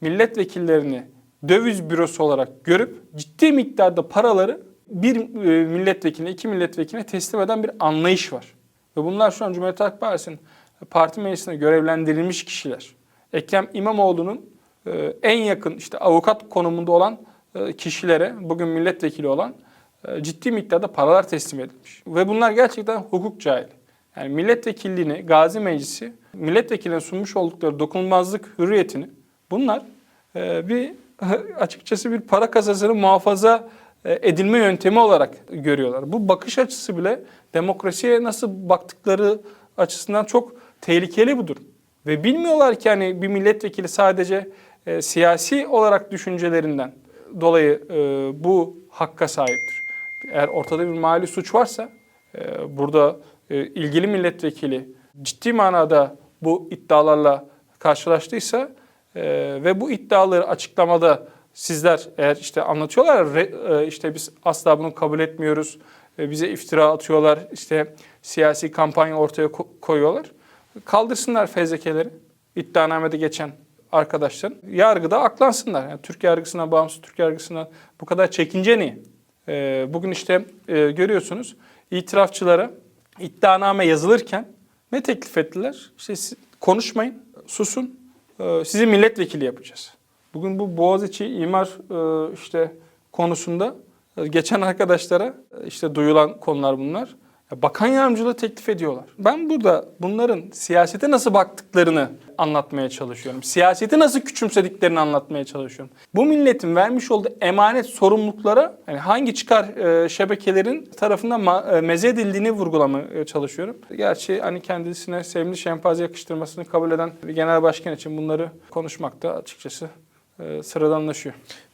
milletvekillerini döviz bürosu olarak görüp ciddi miktarda paraları bir e, milletvekiline, iki milletvekiline teslim eden bir anlayış var. Ve bunlar şu an Cumhuriyet Halk Partisi'nin parti meclisine görevlendirilmiş kişiler. Ekrem İmamoğlu'nun e, en yakın işte avukat konumunda olan e, kişilere, bugün milletvekili olan ciddi miktarda paralar teslim edilmiş. Ve bunlar gerçekten hukuk cahili. Yani milletvekilliğini, Gazi Meclisi, milletvekiline sunmuş oldukları dokunulmazlık hürriyetini bunlar e, bir açıkçası bir para kasasını muhafaza e, edilme yöntemi olarak görüyorlar. Bu bakış açısı bile demokrasiye nasıl baktıkları açısından çok tehlikeli bir durum. Ve bilmiyorlar ki hani bir milletvekili sadece e, siyasi olarak düşüncelerinden dolayı e, bu hakka sahiptir. Eğer ortada bir mali suç varsa e, burada e, ilgili milletvekili ciddi manada bu iddialarla karşılaştıysa e, ve bu iddiaları açıklamada sizler eğer işte anlatıyorlar re- e, işte biz asla bunu kabul etmiyoruz, e, bize iftira atıyorlar, işte siyasi kampanya ortaya ko- koyuyorlar. Kaldırsınlar fezlekeleri, iddianamede geçen arkadaşların. Yargıda aklansınlar. Yani Türk yargısına, bağımsız Türk yargısına bu kadar çekince niye? E, bugün işte e, görüyorsunuz itirafçılara iddianame yazılırken ne teklif ettiler? İşte konuşmayın, susun, sizi milletvekili yapacağız. Bugün bu Boğaziçi imar e, işte konusunda e, geçen arkadaşlara e, işte duyulan konular bunlar. Bakan yardımcılığı teklif ediyorlar. Ben burada bunların siyasete nasıl baktıklarını anlatmaya çalışıyorum. Siyaseti nasıl küçümsediklerini anlatmaya çalışıyorum. Bu milletin vermiş olduğu emanet sorumluluklara yani hangi çıkar e, şebekelerin tarafından e, meze edildiğini vurgulamaya çalışıyorum. Gerçi hani kendisine sevimli şempanze yakıştırmasını kabul eden bir genel başkan için bunları konuşmak da açıkçası e, sıradanlaşıyor.